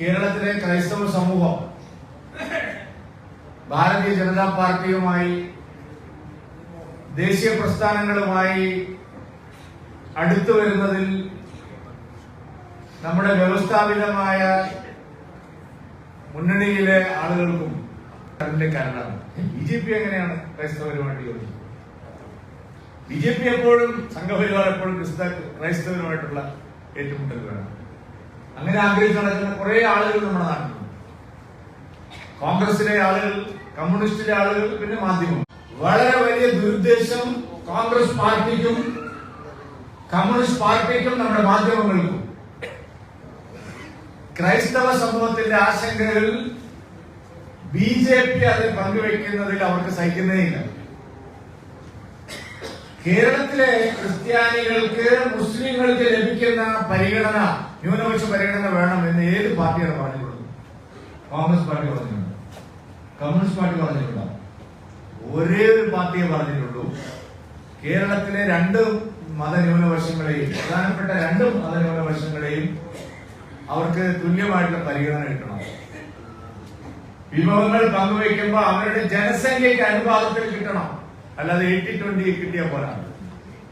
കേരളത്തിലെ ക്രൈസ്തവ സമൂഹം ഭാരതീയ ജനതാ പാർട്ടിയുമായി ദേശീയ പ്രസ്ഥാനങ്ങളുമായി അടുത്തു വരുന്നതിൽ നമ്മുടെ വ്യവസ്ഥാപിതമായ മുന്നണിയിലെ ആളുകൾക്കും അതിന്റെ കാരണമാണ്. ബി ജെ പി എങ്ങനെയാണ് ക്രൈസ്തവരുമായിട്ട് യോജിക്കുന്നത്? ബി ജെ പി എപ്പോഴും സംഘപരിവാർ എപ്പോഴും ക്രിസ്ത ക്രൈസ്തവരുമായിട്ടുള്ള ഏറ്റുമുട്ടലുകളാണ്. അങ്ങനെ ആഗ്രഹിച്ച് നടക്കുന്ന കുറെ ആളുകൾ നമ്മുടെ നാട്ടിലുണ്ട്. കോൺഗ്രസിലെ ആളുകൾ കമ്മ്യൂണിസ്റ്റിലെ ആളുകൾ പിന്നെ മാധ്യമം വളരെ വലിയ ദുരുദ്ദേശം കോൺഗ്രസ് പാർട്ടിക്കും കമ്മ്യൂണിസ്റ്റ് പാർട്ടിക്കും നമ്മുടെ മാധ്യമങ്ങൾക്കും. ക്രൈസ്തവ സമൂഹത്തിന്റെ ആശങ്കകൾ ബി ജെ പി അതിൽ പങ്കുവെക്കുന്നതിൽ അവർക്ക് സഹിക്കുന്നേയില്ല കേരളത്തിലെ ക്രിസ്ത്യാനികൾക്ക് മുസ്ലിങ്ങൾക്ക് ലഭിക്കുന്ന പരിഗണന ന്യൂനപക്ഷ പരിഗണന വേണം എന്ന് ഏത് പാർട്ടിയാണ് പറഞ്ഞിട്ടുള്ളത്? കോൺഗ്രസ് പാർട്ടി പറഞ്ഞിട്ടുണ്ട്? കമ്മ്യൂണിസ്റ്റ് പാർട്ടി പറഞ്ഞിട്ടുണ്ടോ? ഒരേ ഒരു പാർട്ടിയെ പറഞ്ഞിട്ടുള്ളൂ. കേരളത്തിലെ രണ്ട് മതന്യൂനപക്ഷങ്ങളെയും പ്രധാനപ്പെട്ട രണ്ട് മതന്യൂനപക്ഷങ്ങളെയും അവർക്ക് തുല്യമായിട്ടുള്ള പരിഗണന കിട്ടണം. വിഭവങ്ങൾ പങ്കുവയ്ക്കുമ്പോൾ അവരുടെ ജനസംഖ്യയ്ക്ക് അനുപാതത്തിൽ കിട്ടണം. അല്ലാതെ എയ്റ്റി ട്വന്റി കിട്ടിയ പോലാണ്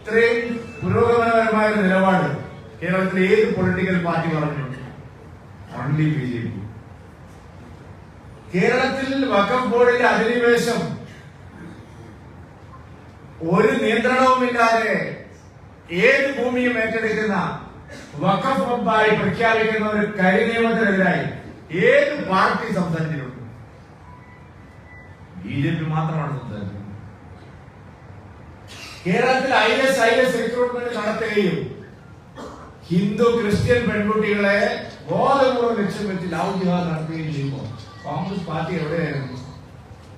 ഇത്രയും പുരോഗമനപരമായ ഒരു നിലപാട് കേരളത്തിലെ ഏത് പൊളിറ്റിക്കൽ പാർട്ടി പറഞ്ഞിട്ടുണ്ട് ഓൺലി ബി ജെ പി കേരളത്തിൽ വഖഫ് ബോർഡിന്റെ അധിനിവേശം ഒരു നിയന്ത്രണവുമില്ലാതെ ഏത് ഭൂമിയും ഏറ്റെടുക്കുന്ന വകുപ്പായി പ്രഖ്യാപിക്കുന്ന ഒരു കരി നിയമത്തിനെതിരായി ഏത് പാർട്ടി സംസാരിച്ചിട്ടുണ്ട്? ബി ജെ പി മാത്രമാണ് സംസാരിച്ചത് കേരളത്തിൽ I S I S recruitment നടത്തുകയും ഹിന്ദു ക്രിസ്ത്യൻ പെൺകുട്ടികളെ ബോധപൂർവം ലക്ഷ്യം വെച്ച് ലവ് ജിഹാദ് നടത്തുകയും ചെയ്യുമ്പോൾ കോൺഗ്രസ് പാർട്ടി എവിടെയായിരുന്നു?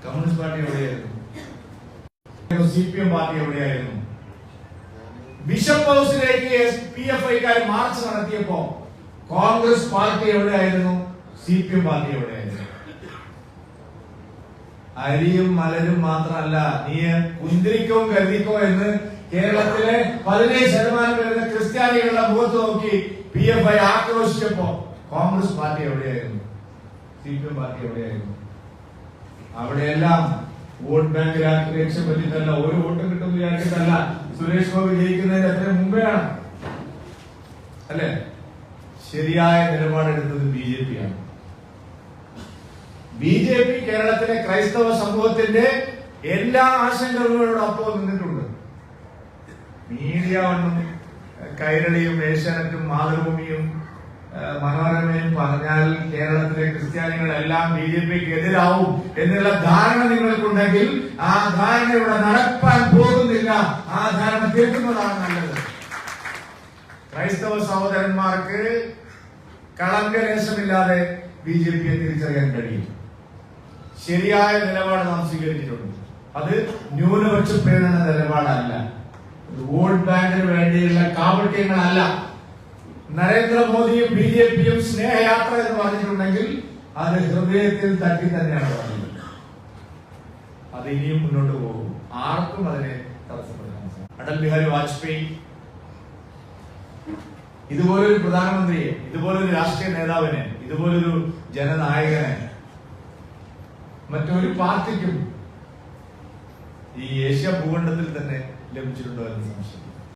കമ്മ്യൂണിസ്റ്റ് പാർട്ടി എവിടെയായിരുന്നു? സി പി എം പാർട്ടി എവിടെയായിരുന്നു? ബിഷപ്പ് ഹൗസിലേക്ക് പി എഫ് ഐക്കാർ മാർച്ച് നടത്തിയപ്പോ കോൺഗ്രസ് പാർട്ടി എവിടെയായിരുന്നു? സി പി എം പാർട്ടി എവിടെയായിരുന്നു? അരിയും മലരും മാത്രമല്ല നീ കുന്തിരിക്കോ കരുതിക്കോ എന്ന് കേരളത്തിലെ പതിനേഴ് ശതമാനം വരുന്ന ക്രിസ്ത്യാനികളുടെ മുഖത്ത് നോക്കി പി എഫ് ഐ ആക്രോശിച്ചപ്പോ കോൺഗ്രസ് പാർട്ടി എവിടെയായിരുന്നു? സി പി എം പാർട്ടി എവിടെയായിരുന്നു? അവിടെയെല്ലാം വോട്ട് ബാങ്ക് രാഷ്ട്രീയ ഒരു വോട്ട് കിട്ടും വിചാരിച്ചിട്ടല്ല സുരേഷ് ഗോപി ജയിക്കുന്നതിന് എത്ര മുമ്പെയാണ് അല്ലെ? ശരിയായ നിലപാടെടുത്തത് ബി ജെ പി ആണ്. ബി ജെ പി കേരളത്തിലെ ക്രൈസ്തവ സമൂഹത്തിന്റെ എല്ലാ ആശങ്കകളോടൊപ്പം നിന്നിട്ടുണ്ട്. മീഡിയ ഒന്നും കൈരളിയും ഏഷ്യാനെറ്റും മാതൃഭൂമിയും മനോരമയും പറഞ്ഞാൽ കേരളത്തിലെ ക്രിസ്ത്യാനികളെല്ലാം ബി ജെ പിക്ക് എതിരാവും എന്നുള്ള ധാരണ നിങ്ങൾക്കുണ്ടെങ്കിൽ ആ ധാരണ ഇവിടെ നടപ്പാൻ പോകുന്നില്ല. ആ ധാരണ കേൾക്കുന്നതാണ് നല്ലത്. ക്രൈസ്തവ സഹോദരന്മാർക്ക് കളങ്കലേശമില്ലാതെ ബി ജെ പിയെ തിരിച്ചറിയാൻ കഴിയും. ശരിയായ നിലപാട് നാം സ്വീകരിച്ചിട്ടുണ്ട്. അത് ന്യൂനപക്ഷ പ്രേരണ നിലപാടല്ല. വോട്ട് ബാങ്കിന് വേണ്ടിയുള്ള കാപട്യങ്ങളല്ല. നരേന്ദ്രമോദിയും ബി ജെ പിയും സ്നേഹയാത്ര എന്ന് പറഞ്ഞിട്ടുണ്ടെങ്കിൽ അത് ഹൃദയത്തിൽ തട്ടി തന്നെയാണ് പറഞ്ഞത്. അത് ഇനിയും മുന്നോട്ട് പോകും. ആർക്കും അതിനെ തടസ്സപ്പെടുത്താൻ. അടൽ ബിഹാരി വാജ്പേയി ഇതുപോലൊരു പ്രധാനമന്ത്രിയെ ഇതുപോലൊരു രാഷ്ട്രീയ നേതാവിനെ ഇതുപോലൊരു ജനനായകനെ മറ്റൊരു പാർട്ടിക്കും ഈ ഏഷ്യ ഭൂഖണ്ഡത്തിൽ തന്നെ ലഭിച്ചിട്ടുണ്ടോ എന്ന് സംശയം